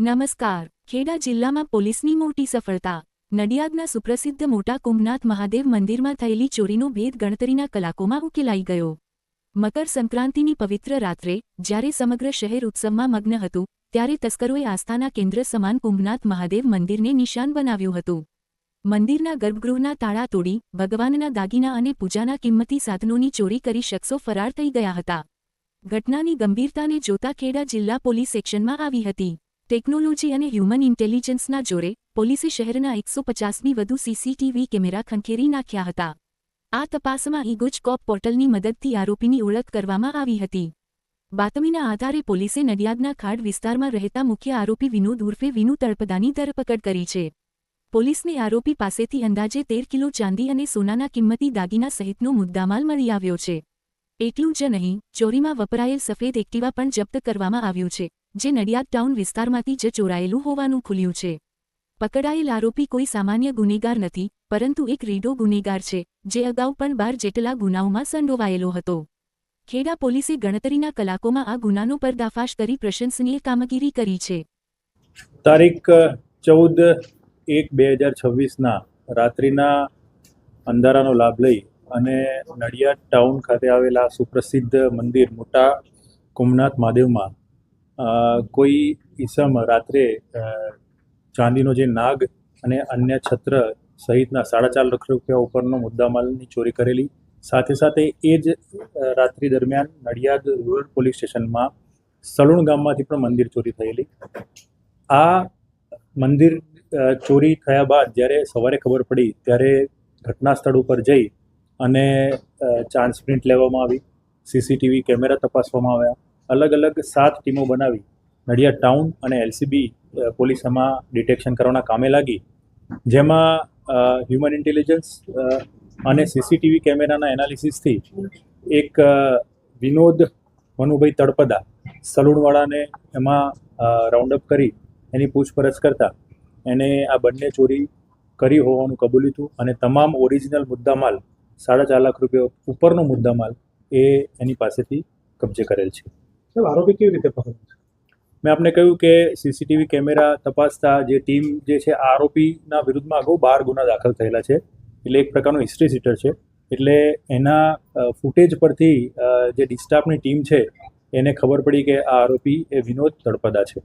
નમસ્કાર. ખેડા જિલ્લામાં પોલીસની મોટી સફળતા. નડિયાદના સુપ્રસિદ્ધ મોટા કુંભનાથ મહાદેવ મંદિરમાં થયેલી ચોરીનો ભેદ ગણતરીના કલાકોમાં ઉકેલાઈ ગયો. મકર સંક્રાંતિની પવિત્ર રાત્રે, જ્યારે સમગ્ર શહેર ઉત્સવમાં મગ્ન હતું, ત્યારે તસ્કરોએ આસ્થાના કેન્દ્ર સમાન કુંભનાથ મહાદેવ મંદિરને નિશાન બનાવ્યું હતું. મંદિરના ગર્ભગૃહના તાળા તોડી, ભગવાનના દાગીના અને પૂજાના કિંમતી સાધનોની ચોરી કરી શખ્સો ફરાર થઈ ગયા હતા. ઘટનાની ગંભીરતાને જોતા ખેડા જિલ્લા પોલીસ સેક્શનમાં આવી હતી. ટેકનોલોજી અને હ્યુમન ઇન્ટેલિજન્સના જોરે પોલીસે શહેરના એકસો પચાસની વધુ સીસીટીવી કેમેરા ખંખેરી નાખ્યા હતા. આ તપાસમાં ઇગોજ કોપ પોર્ટલની મદદથી આરોપીની ઓળખ કરવામાં આવી હતી. બાતમીના આધારે પોલીસે નડિયાદના ખાડ વિસ્તારમાં રહેતા મુખ્ય આરોપી વિનોદ ઉર્ફે વિનુ તળપદાની ધરપકડ કરી છે. પોલીસને આરોપી પાસેથી અંદાજે તેર કિલો ચાંદી અને સોનાના કિંમતી દાગીના સહિતનો મુદ્દામાલ મળી આવ્યો છે. એટલું જ નહીં, ચોરીમાં વપરાયેલ સફેદ એક્ટિવા પણ જપ્ત કરવામાં આવ્યું છે. જે નડિયાદ ટાઉન વિસ્તારમાંથી જ ચોરાયેલું હોવાનું ખુલ્યું છે. પકડાયેલ આરોપી કોઈ સામાન્ય ગુનેગાર નથી, પરંતુ એક રીડો ગુનેગાર છે, જે અગાઉ પણ બાર જેટલા ગુનાઓમાં સંડોવાયેલો હતો. ખેડા પોલીસે ગણતરીના કલાકોમાં આ ગુનાનો પર્દાફાશ કરી પ્રશંસનીય કામગીરી કરી છે. તારીખ ચૌદ એક બે હજાર છવ્વીસના રાત્રિના અંધારાનો લાભ લઈ અને નડિયાદ ટાઉન ખાતે આવેલા સુપ્રસિદ્ધ મંદિર મોટા કુમનાથ મહાદેવમાં કોઈ ઈસમ રાત્રે ચાંદીનો જે નાગ અને અન્ય છત્ર સહિતના સાડા ચાર લાખ રૂપિયા ઉપરનો મુદ્દામાલની ચોરી કરેલી, સાથે સાથે એ જ રાત્રિ દરમિયાન નડિયાદ રૂરલ પોલીસ સ્ટેશનમાં સલુણ ગામમાંથી પણ મંદિર ચોરી થયેલી. આ મંદિર ચોરી થયા બાદ જ્યારે સવારે ખબર પડી ત્યારે ઘટના સ્થળ ઉપર જઈ અને ચાન્સ પ્રિન્ટ લેવામાં આવી, સીસીટીવી કેમેરા તપાસવામાં આવ્યા. અલગ અલગ સાત ટીમો બનાવી. નડિયાદ ટાઉન અને એલસીબી પોલીસ એમાં ડિટેક્શન કરવાના કામે લાગી. જેમાં હ્યુમન ઇન્ટેલિજન્સ અને સીસીટીવી કેમેરાના એનાલિસિસથી એક વિનોદ મનુભાઈ તળપદા સલૂણવાળાને એમાં રાઉન્ડ અપ કરી, એની પૂછપરછ કરતા. એને આ બંને ચોરી કરી હોવાનું કબૂલ્યું હતું અને તમામ ઓરિજિનલ મુદ્દામાલ, સાડા ચાર લાખ રૂપિયા ઉપરનો મુદ્દામાલ એ એની પાસેથી કબજે કરેલ છે. સાહેબ, આરોપી કેવી રીતે પકડ્યો મેં આપને કહ્યું કે સીસીટીવી કેમેરા તપાસતા જે ટીમ જે છે, આરોપીના વિરુદ્ધમાં અગાઉ બાર ગુના દાખલ થયેલા છે. એટલે એક પ્રકારનો હિસ્ટ્રી સીટર છે. એટલે એના ફૂટેજ પરથી જે ડિસ્ટાફની ટીમ છે, એને ખબર પડી કે આ આરોપી એ વિનોદ તળપદા છે.